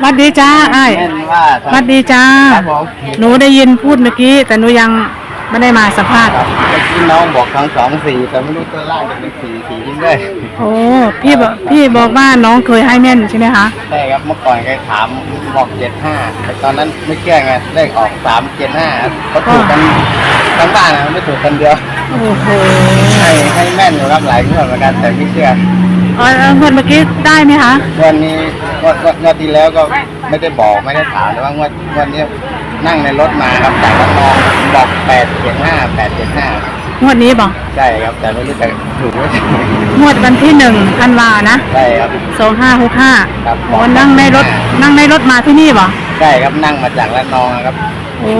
หวัดดีจ้าไอ้ายแม่นว่าหวัดดีจ้า ครับผมหนูได้ยินพูดเมื่อกี้ แต่หนูยังไม่ได้มาสัมภาษณ์ ครับเมื่อกี้น้องบอกทั้งสองสี่แต่ไม่รู้ตัวล่างจะเป็นสี่สี่จริงด้วยโอ้พี่บอกพี่บอกว่าน้องเคยให้แม่นใช่ไหมคะ ใช่ครับเมื่อก่อนแกถามบอกเจ็ดห้าแต่ตอนนั้นไม่เชื่อไงเลขออกสามเจ็ดห้าเขาถูกกันทั้งบ้านนะไม่ถูกคนเดียวโอ้โหให้ให้แม่นอยู่ครับหลายงวดเหมือนกันแต่ไม่เชื่อ เออเงินเมื่อกี้ได้ไหมคะวันนี้งวดงวดงวดที่แล้วก็ไม่ได้บอกไม่ได้ถามแต่ว่างวดงวดนี้นั่งในรถมาครับจากระนองบอกแปดเจ็ดห้าแปดเจ็ดห้างวดนี้บอกใช่ครับ แต่ไม่รู้จะถูกไม่ถูกงวดวันที่หนึ่งธันวานะใช่ครับ สองห้าหกห้าครับโอ้นั่งในรถนั่งในรถมาที่นี่บอกใช่ครับนั่งมาจากระนองครับโอ้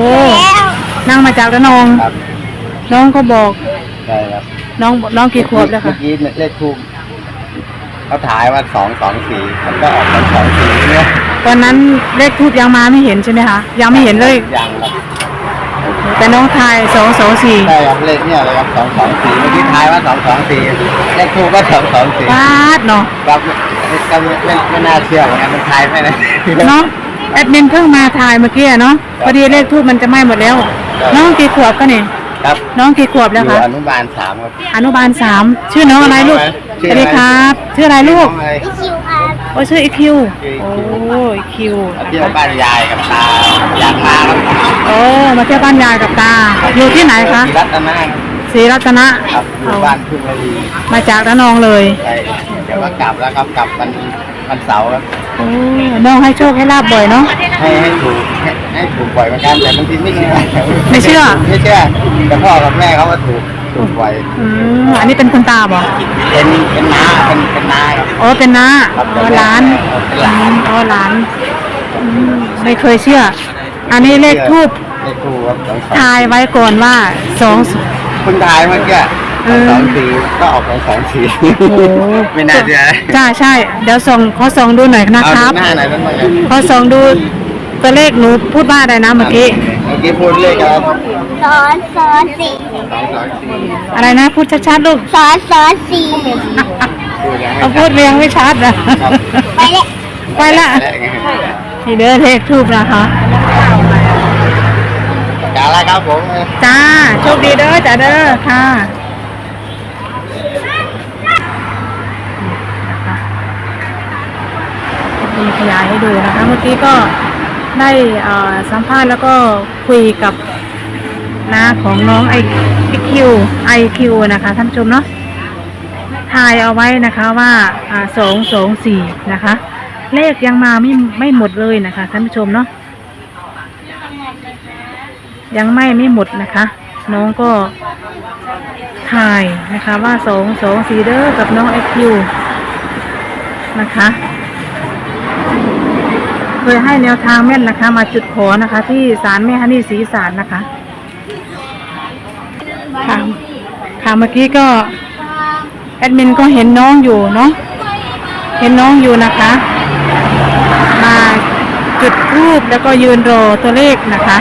นั่งมาจากระนอง ครับ น้องก็บอกใช่ครับน้องน้องกี่ขวบแล้วเมื่คะอกี้เลขทูบ เขาถ่ายว่าสองสองสี่มันก็ออกเป็นสองสี่เนี่ยตอนนั้นเลขทูบยังมาไม่เห็นใช่ไหมคะ ยังไม่เห็นเลย ยังครับแต่น้องทายสองสองสี่ใช่ครับเลขเนี่ยเลยครับสองสองสี่เมื่อกี้ถ่ายว่าสองสองสี่เลขทูบก็สองสองสี่วาดเนาะครับก็ไม่ไม่ไม่น่าเชื่อเหมือนกันมันถ่ายไปนะเนาะแอดมินเพิ่งมาถ่ายเมื่อกี้อะเนาะพอดีเลขทูบมันจะไหม้หมดแล้วครับน้องกี่ขวบก็นี่ ครับน้องกี่ขวบอแล้วยู่คะ อนุบาลสามครับ อนุบาลสามชื่อน้องอะไรลูกชื่สอวัอะไรสดีครับ ชื่ออะไรลูก น้องอะไรโอ้ชื่ออีคิวชื่อโอ้อีคิวอีคิวเที่ยวบ้านยายกับตาอยากมาครับโอ้มาเที่ยวบ้านยายกับตาอยู่ที่ไหนคะศรีรัตนาศ รีรัตนะครับอยู่บ้านทุ่งระลีมาจากระนองเลยใช่เดี๋ยวก็กลับแล้วครับกลับวันวันเสาร์ครับโอ้น้องให้โชคให้ลาบบ่อยเนาะ ให้ให้ถูกให้ให้ถูกบ่อยเหมือนกันแต่บางทีไม่เชื่อไม่เชื่อ ไม่เชื่อแต่พ่อกับแม่เขาก็ถูกถูกบ่อยอืมอันนี้เป็นคุณตาบ่เป็นเป็นน้าเป็นเป็นน้าครับอ๋อเป็นน้าครับอ๋อหลานเป็นหลานอ๋อหลานอืมไม่เคยเชื่อ อันนี้เลขทูบเลขทูบครับสองสองทายไว้ก่อนว่าสอง คุณทายเมื่อกี้เออ สองสี่ก็ออกสองสองสี่โอ้โหไม่น่าเชื่อใช่ใช่ เดี๋ยวส่งขอส่งดูหน่อยนะเอาครับ ดูหน้าหน่อยนั่นหน่อยขอส่งดูตัวเลขหนูพูดว่าอะไรนะเมื่อกี้เมื่อกี้พูดเลขอะไรสอนสอนสี่สองสองสี่อะไรนะพูดชัดๆลูกสอนสอนสี่พูดยังไม่เอาพูดเรียงไม่ชัดนะไปเลยไปละได้ไง นี่เด้อเลขทูบนะคะ จ้าแล้วครับผมจ้าโชคดีเด้อจ้าเด้อค่ะมีขยายให้ดูนะคะ เมื่อกี้ก็ได้สัมภาษณ์แล้วก็คุยกับน้าของน้องไอคิวไอคิวนะคะท่านผู้ชมเนาะทายเอาไว้นะคะว่าสองสองสี่นะคะ เลขยังมาไม่ไม่หมดเลยนะคะท่านผู้ชมเนาะ ยังไม่ไม่หมดนะคะ น้องก็ถ่ายนะคะว่าสองสองสีเดอร์กับน้องไอคิวนะคะเคยให้แนวทางแม่นนะคะ มาจุดขอนะคะที่ศาลแม่ฮันนี่ศรีศาลนะคะค่ะค่ะเมื่อกี้ก็แอดมินก็เห็นน้องอยู่เนาะเห็นน้องอยู่นะคะ จุดรูปแล้วก็ยืนรอตัวเลขนะคะ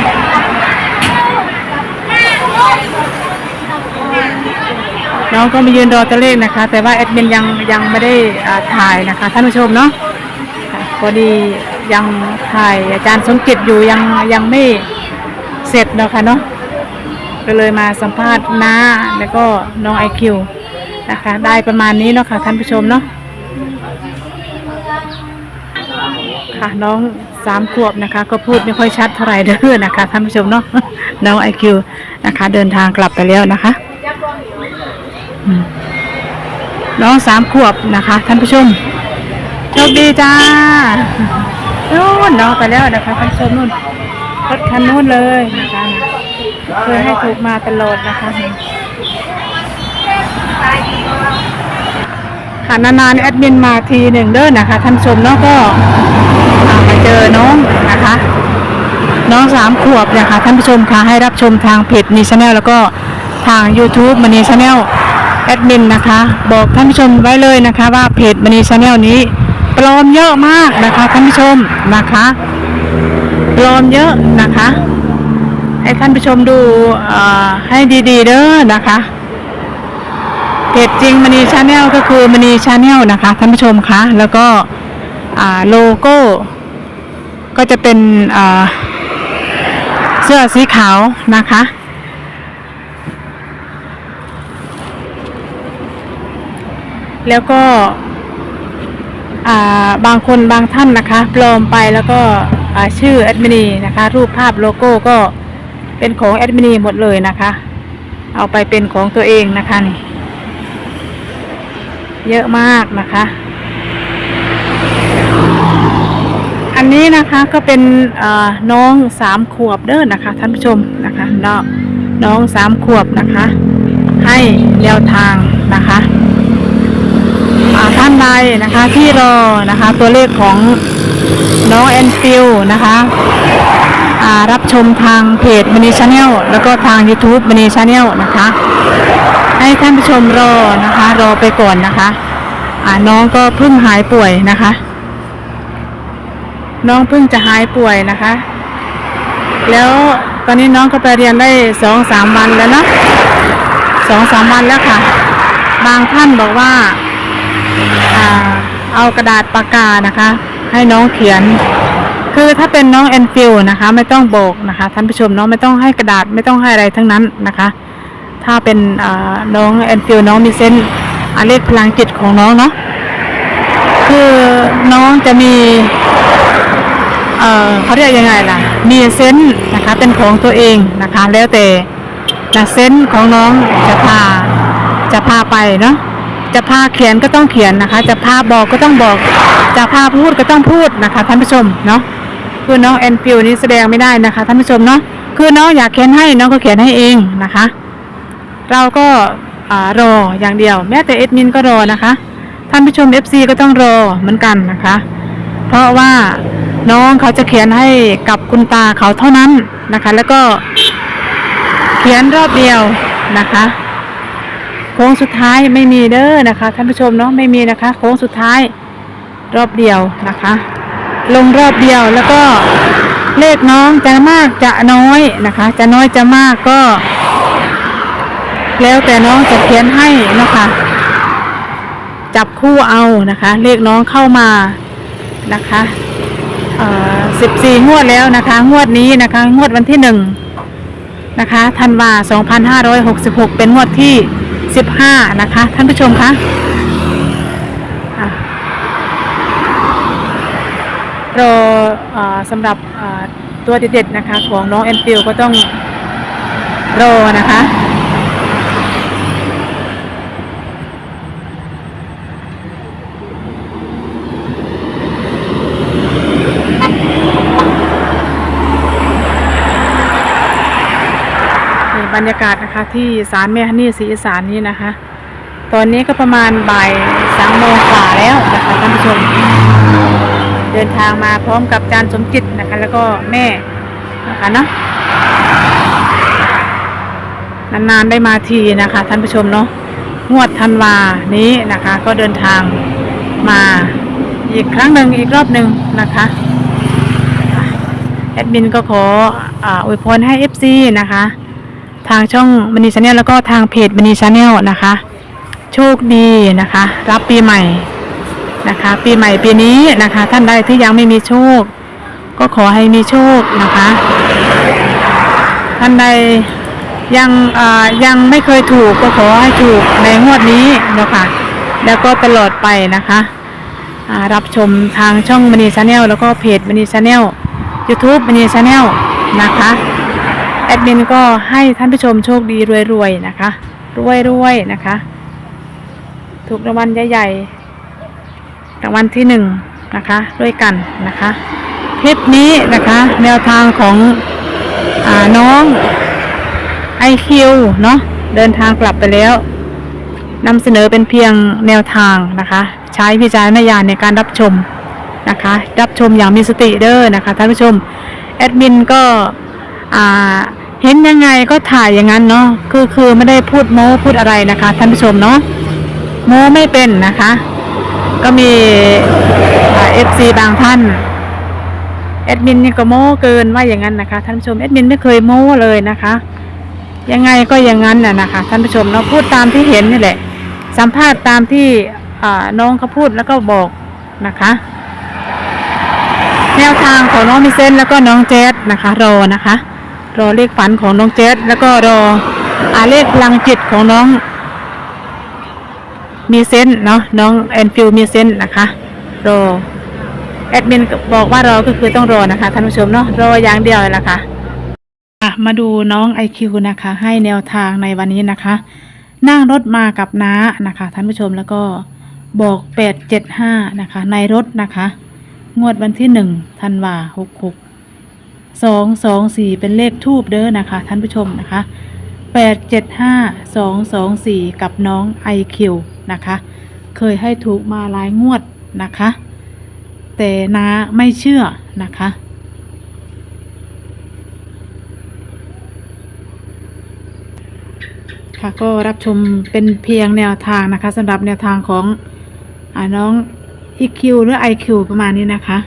น้องก็มายืนรอตัวเลขนะคะ แต่ว่าแอดมินยังยังไม่ได้อ่าถ่ายนะคะท่านผู้ชมเนาะพอดียังถ่ายอาจารย์สมเกิจอยู่ยังยังไม่เสร็จเนาะคะเนาะก็เลยมาสัมภาษณ์น้าแล้วก็น้องไอคิวนะคะ ได้ประมาณนี้เนาะค่ะท่านผู้ชมเนาะค่ะน้อง สามขวบนะคะ ก็พูดไม่ค่อยชัดเท่าไหร่เด้อนะคะท่านผู้ชมเนาะน้องไอคิวนะคะ เดินทางกลับไปแล้วนะคะน้องสามขวบนะคะ ท่านผู้ชมโชคดีจ้านู่นน้องไปแล้วนะคะท่านผู้ชมนู่นรถคันนู้นเลยนะคะเคยให้ถูกมาตลอดนะคะค่ะนานๆแอดมินมาทีหนึ่งเด้อนะคะท่านผู้ชมเนาะก็ มาเจอน้องนะคะ น้องสามขวบนะคะท่านผู้ชมคะให้รับชมทางเพจมีชาแนลแล้วก็ทาง YouTube มณีชาแนลแอดมินนะคะ บอกท่านผู้ชมไว้เลยนะคะว่าเพจมณีชาแนลนี้ปลอมเยอะมากนะคะท่านผู้ชมนะคะปลอมเยอะนะคะ ให้ท่านผู้ชมดูเอ่อให้ดีๆเด้อนะคะเพจจริงมณีชาแนลก็คือมณีชาแนลนะคะท่านผู้ชมคะแล้วก็ โลโก้ ก็จะเป็นเสื้อสีขาวนะคะแล้วก็บางคนบางท่านนะคะปลอมไปแล้วก็ชื่อแอดมินีนะคะ รูปภาพโลโก้ก็เป็นของแอดมินีหมดเลยนะคะ เอาไปเป็นของตัวเองนะคะนี่เยอะมากนะคะ อันนี้นะคะก็เป็นน้องสามขวบเด้อนะคะ ท่านผู้ชมนะคะน้องน้องสามขวบนะคะ ให้แนวทางนะคะท่านใดนะคะที่รอนะคะตัวเลขของน้องแอนฟิลนะคะรับชมทางเพจมินิชาแนลแล้วก็ทาง YouTube มินิชาแนลนะคะ ให้ท่านผู้ชมรอนะคะ รอไปก่อนนะคะน้องก็เพิ่งหายป่วยนะคะ น้องเพิ่งจะหายป่วยนะคะ แล้วตอนนี้น้องก็ไปเรียนได้สองสามวันแล้วเนอะสองสามวันแล้วค่ะ บางท่านบอกว่าเอากระดาษปากกานะคะ ให้น้องเขียน คือถ้าเป็นน้องแอนฟิลนะคะ ไม่ต้องโบกนะคะท่านผู้ชมน้องไม่ต้องให้กระดาษไม่ต้องให้อะไรทั้งนั้นนะคะ ถ้าเป็นน้องแอนฟิลน้องมีเส้นอาเลขพลังจิตของน้องเนาะคือน้องจะมี เออเขาเรียกยังไงล่ะ มีเซนส์นะคะ เป็นของตัวเองนะคะ แล้วแต่นะเซนส์ของน้องจะพาจะพาไปเนาะจะพาเขียนก็ต้องเขียนนะคะ จะพาบอกก็ต้องบอก จะพาพูดก็ต้องพูดนะคะท่านผู้ชมเนาะคือน้องแอนฟิวนี้แสดงไม่ได้นะคะท่านผู้ชมเนาะคือน้องอยากเขียนให้น้องก็เขียนให้เองนะคะ เราก็รออย่างเดียว แม้แต่เอดมินก็รอนะคะท่านผู้ชม FC ก็ต้องรอเหมือนกันนะคะ เพราะว่า น้องเขาจะเขียนให้กับคุณตาเขาเท่านั้นนะคะ แล้วก็เขียนรอบเดียวนะคะโค้งสุดท้ายไม่มีเด้อนะคะท่านผู้ชมเนาะไม่มีนะคะ โค้งสุดท้ายรอบเดียวนะคะ ลงรอบเดียวแล้วก็เลขน้องจะมากจะน้อยนะคะ จะน้อยจะมากก็ แล้วแต่น้องจะเขียนให้นะคะจับคู่เอานะคะ เลขน้องเข้ามานะคะ สิบสี่งวดแล้วนะคะ งวดนี้นะคะ งวดวันที่หนึ่งนะคะธันวาสองพันห้าร้อยหกสิบหกเป็นงวดที่สิบห้านะคะ ท่านผู้ชมคะอะรออสำหรับอ่าตัวเด็ดๆนะคะ ของน้องแอนฟิลก็ต้องรอนะคะ นี่ บรรยากาศนะคะ ที่ศาลแม่ฮันนี่ศรีอีสานนี้นะคะ ตอนนี้ก็ประมาณบ่ายสามโมงกว่าแล้วนะคะท่านผู้ชม เดินทางมาพร้อมกับจานสมจิตนะคะ แล้วก็แม่นะคะเนาะนานๆได้มาทีนะคะ ท่านผู้ชมเนาะงวดธันวานี้นะคะ ก็เดินทางมาอีกครั้งหนึ่งอีกรอบหนึ่งนะคะแอดมินก็ขออ่าอวยพรให้ FC นะคะ ทางช่องมณีชาแนลแล้วก็ทางเพจมณีชาแนลนะคะ โชคดีนะคะ รับปีใหม่นะคะ ปีใหม่ปีนี้นะคะ ท่านใดที่ยังไม่มีโชค ก็ขอให้มีโชคนะคะ ท่านใดยังยังไม่เคยถูกก็ขอให้ถูกในงวดนี้เนาะคะแล้วก็ตลอดไปนะคะรับชมทางช่องมณีชาแนลแล้วก็เพจมณีชาแนล YouTube มณีชาแนลนะคะ แอดมินก็ให้ท่านผู้ชมโชคดีรวยๆนะคะ รวยๆนะคะ ถูกรางวัลใหญ่ๆ รางวัลที่หนึ่งนะคะ ด้วยกันนะคะ คลิปนี้นะคะ แนวทางของอน้องไอคิวเนาะเดินทางกลับไปแล้วนำเสนอเป็นเพียงแนวทางนะคะ ใช้วิจารณญาณในการรับชมนะคะ รับชมอย่างมีสติเด้อนะคะท่านผู้ชม แอดมินก็ อ่า เห็นยังไงก็ถ่ายอย่างนั้นเนาะคือคือไม่ได้พูดโม้พูดอะไรนะคะท่านผู้ชมเนาะโม้ไม่เป็นนะคะ ก็มีเอฟซีบางท่านแอดมินนี่ก็โม้เกินว่าอย่างนั้นนะคะท่านผู้ชมแอดมินไม่เคยโม้เลยนะคะยังไงก็อย่างนั้นน่ะนะคะท่านผู้ชมเนาะพูดตามที่เห็นนี่แหละ สัมภาษณ์ตามที่น้องเขาพูดแล้วก็บอกนะคะ แนวทางของน้องมิเซนแล้วก็น้องเจสนะคะรอนะคะ รอเลขฝันของน้องเจสแล้วก็รออาเลขพลังจิตของน้อง มีเซนเนาะน้องแอนฟิลมีเซนนะคะ รอแอดมินบอกว่ารอก็คือต้องรอนะคะท่านผู้ชมเนาะรออย่างเดียวเลยละคะ่ะมาดูน้องไอคิวนะคะ ให้แนวทางในวันนี้นะคะ นั่งรถมากับน้านะคะท่านผู้ชมแล้วก็บอกแปดเจ็ดห้านะคะ ในรถนะคะ งวดวันที่หนึ่งธันวาหกหก สองสองสี่เป็นเลขทูบเด้อนะคะ ท่านผู้ชมนะคะแปดเจ็ดห้าสองสองสี่กับน้องไอคิวนะคะ เคยให้ถูกมาหลายงวดนะคะ แต่น้าไม่เชื่อนะคะค่ะก็รับชมเป็นเพียงแนวทางนะคะสำหรับแนวทางของอน้อง EQ หรือ IQ ประมาณนี้นะคะ